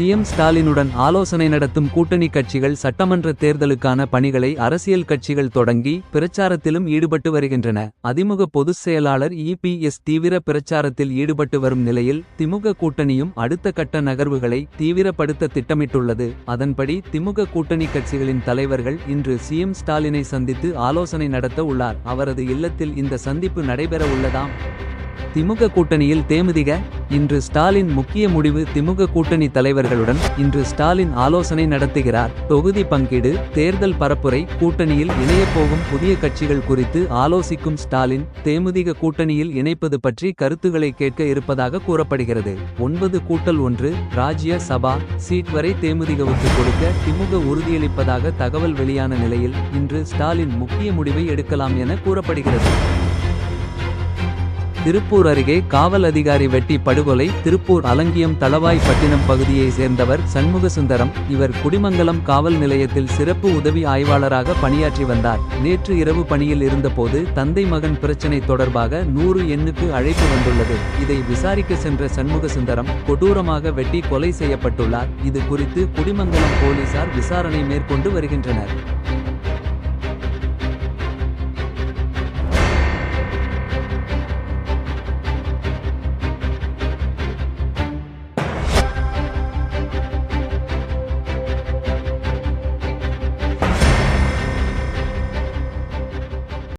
CM ஸ்டாலினுடன் ஆலோசனை நடத்தும் கூட்டணி கட்சிகள் சட்டமன்ற தேர்தலுக்கான பணிகளை அரசியல் கட்சிகள் தொடங்கி பிரச்சாரத்திலும் ஈடுபட்டு வருகின்றன. அதிமுக பொதுச் செயலாளர் இபிஎஸ் தீவிர பிரச்சாரத்தில் ஈடுபட்டு வரும் நிலையில் திமுக கூட்டணியும் அடுத்த கட்ட நகர்வுகளை தீவிரப்படுத்த திட்டமிட்டுள்ளது. அதன்படி திமுக கூட்டணி கட்சிகளின் தலைவர்கள் இன்று சிஎம் ஸ்டாலினை சந்தித்து ஆலோசனை நடத்த உள்ளார். அவரது இல்லத்தில் இந்த சந்திப்பு நடைபெற உள்ளதாம். திமுக கூட்டணியில் தேமுதிக இன்று ஸ்டாலின் முக்கிய முடிவு திமுக கூட்டணி தலைவர்களுடன் இன்று ஸ்டாலின் ஆலோசனை நடத்துகிறார். தொகுதி பங்கீடு தேர்தல் பரப்புரை கூட்டணியில் இணையப்போகும் புதிய கட்சிகள் குறித்து ஆலோசிக்கும் ஸ்டாலின் தேமுதிக கூட்டணியில் இணைப்பது பற்றி கருத்துக்களை கேட்க இருப்பதாக கூறப்படுகிறது. ஒன்பது கூட்டல் ஒன்று ராஜ்ய சபா சீட் வரை தேமுதிகவுக்கு கொடுக்க திமுக உறுதியளிப்பதாக தகவல் வெளியான நிலையில் இன்று ஸ்டாலின் முக்கிய முடிவை எடுக்கலாம் என கூறப்படுகிறது. திருப்பூர் அருகே காவல் அதிகாரி வெட்டி படுகொலை திருப்பூர் அலங்கியம் தளவாய் பட்டினம் பகுதியைச் சேர்ந்தவர் சண்முகசுந்தரம். இவர் குடிமங்கலம் காவல் நிலையத்தில் சிறப்பு உதவி ஆய்வாளராக பணியாற்றி வந்தார். நேற்று இரவு பணியில் இருந்தபோது தந்தை மகன் பிரச்சினை தொடர்பாக நூறு எண்ணுக்கு அழைப்பு வந்துள்ளது. இதை விசாரிக்க சென்ற சண்முகசுந்தரம் கொடூரமாக வெட்டி கொலை செய்யப்பட்டுள்ளார். இது குறித்து குடிமங்கலம் போலீசார் விசாரணை மேற்கொண்டு வருகின்றனர்.